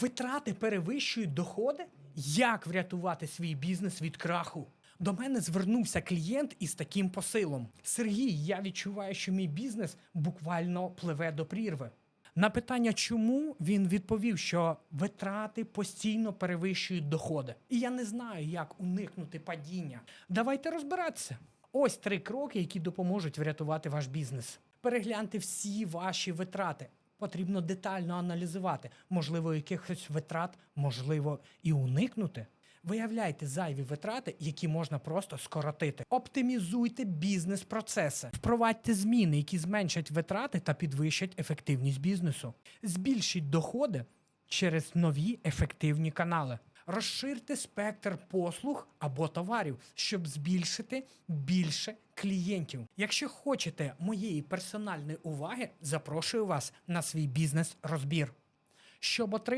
Витрати перевищують доходи? Як врятувати свій бізнес від краху? До мене звернувся клієнт із таким посилом: Сергій, я відчуваю, що мій бізнес буквально пливе до прірви. На питання, чому він відповів, що витрати постійно перевищують доходи. І я не знаю, як уникнути падіння. Давайте розбиратися. Ось три кроки, які допоможуть врятувати ваш бізнес. Перегляньте всі ваші витрати. Потрібно детально аналізувати. Можливо, якихось витрат можливо і уникнути. Виявляйте зайві витрати, які можна просто скоротити. Оптимізуйте бізнес-процеси. Впровадьте зміни, які зменшать витрати та підвищать ефективність бізнесу. Збільшіть доходи через нові ефективні канали. Розширте спектр послуг або товарів, щоб збільшити більше клієнтів. Якщо хочете моєї персональної уваги, запрошую вас на свій бізнес-розбір. Щоб отримати